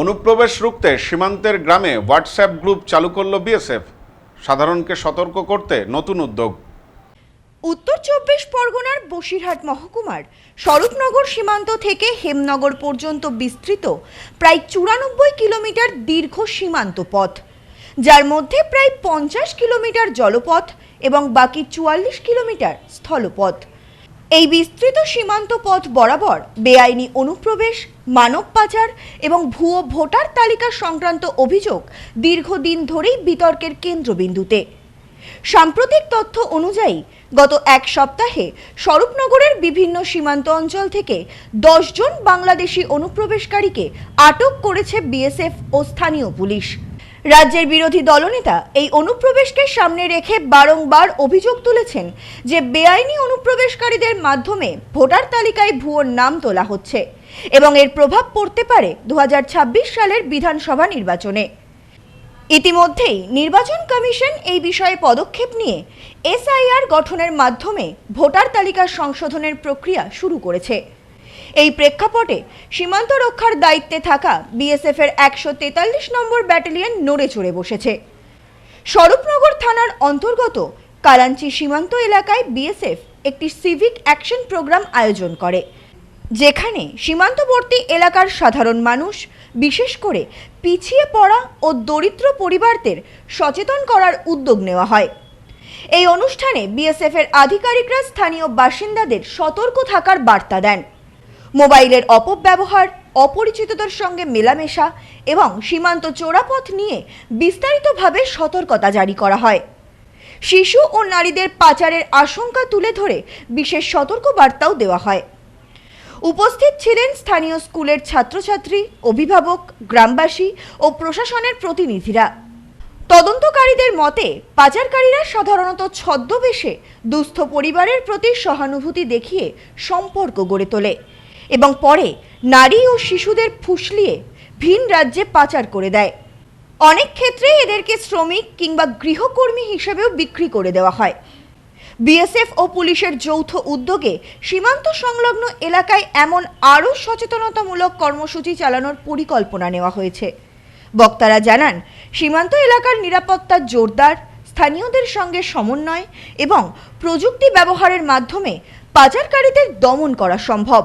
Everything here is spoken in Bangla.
অনুপ্রবেশ রুখতে সীমান্তের গ্রামে হোয়াটসঅ্যাপ গ্রুপ চালু করল বিএসএফ। সাধারণকে সতর্ক করতে নতুন উদ্যোগ। উত্তর চব্বিশ পরগনার বসিরহাট মহকুমার স্বরূপনগর সীমান্ত থেকে হেমনগর পর্যন্ত বিস্তৃত প্রায় চুরানব্বই কিলোমিটার দীর্ঘ সীমান্ত পথ। যার মধ্যে প্রায় পঞ্চাশ কিলোমিটার জলপথ এবং বাকি চুয়াল্লিশ কিলোমিটার স্থলপথ। এই বিস্তৃত সীমান্ত পথ বরাবর বেআইনি অনুপ্রবেশ, মানব পাচার এবং ভুয়ো ভোটার তালিকা সংক্রান্ত অভিযোগ দীর্ঘদিন ধরেই বিতর্কের কেন্দ্রবিন্দুতে। সাম্প্রতিক তথ্য অনুযায়ী, গত এক সপ্তাহে স্বরূপনগরের বিভিন্ন সীমান্ত অঞ্চল থেকে জন বাংলাদেশি অনুপ্রবেশকারীকে আটক করেছে বিএসএফ ও স্থানীয় পুলিশ। রাজ্যের বিরোধী দলনেতা এই অনুপ্রবেশকে সামনে রেখে বারংবার অভিযোগ তুলেছেন যে বেআইনি অনুপ্রবেশকারীদের মাধ্যমে ভোটার তালিকায় ভুয়োর নাম তোলা হচ্ছে এবং এর প্রভাব পড়তে পারে দু হাজার ছাব্বিশ সালের বিধানসভা নির্বাচনে। ইতিমধ্যেই নির্বাচন কমিশন এই বিষয়ে পদক্ষেপ নিয়ে এসআইআর গঠনের মাধ্যমে ভোটার তালিকা সংশোধনের প্রক্রিয়া শুরু করেছে। এই প্রেক্ষাপটে সীমান্ত রক্ষার দায়িত্বে থাকা বিএসএফ এর একশো তেতাল্লিশ নম্বর ব্যাটালিয়ন নড়ে চড়ে বসেছে। স্বরূপনগর থানার অন্তর্গত কালাঞ্চি সীমান্ত এলাকায় বিএসএফ একটি সিভিক অ্যাকশন প্রোগ্রাম আয়োজন করে, যেখানে সীমান্তবর্তী এলাকার সাধারণ মানুষ, বিশেষ করে পিছিয়ে পড়া ও দরিদ্র পরিবারদের সচেতন করার উদ্যোগ নেওয়া হয়। এই অনুষ্ঠানে বিএসএফ এর আধিকারিকরা স্থানীয় বাসিন্দাদের সতর্ক থাকার বার্তা দেন। মোবাইলের অপব্যবহার, অপরিচিতদের সঙ্গে মেলামেশা এবং সীমান্ত চোরাপথ নিয়ে বিস্তারিতভাবে সতর্কতা জারি করা হয়। শিশু ও নারীদের পাচারের আশঙ্কা তুলে ধরে বিশেষ সতর্কবার্তাও দেওয়া হয়। উপস্থিত ছিলেন স্থানীয় স্কুলের ছাত্রছাত্রী, অভিভাবক, গ্রামবাসী ও প্রশাসনের প্রতিনিধিরা। তদন্তকারীদের মতে, পাচারকারীরা সাধারণত ছদ্মবেশে দুস্থ পরিবারের প্রতি সহানুভূতি দেখিয়ে সম্পর্ক গড়ে তোলে। এবং পরে নারী ও শিশুদের ফুসলিয়ে ভিন রাজ্যে পাচার করে দেয়। অনেক ক্ষেত্রে এদেরকে শ্রমিক কিংবা গৃহকর্মী হিসেবেও বিক্রি করে দেওয়া হয়। বিএসএফ ও পুলিশের যৌথ উদ্যোগে সীমান্ত সংলগ্ন এলাকায় এমন আরও সচেতনতামূলক কর্মসূচি চালানোর পরিকল্পনা নেওয়া হয়েছে। বক্তারা জানান, সীমান্ত এলাকার নিরাপত্তা জোরদার, স্থানীয়দের সঙ্গে সমন্বয় এবং প্রযুক্তি ব্যবহারের মাধ্যমে পাচারকারীদের দমন করা সম্ভব।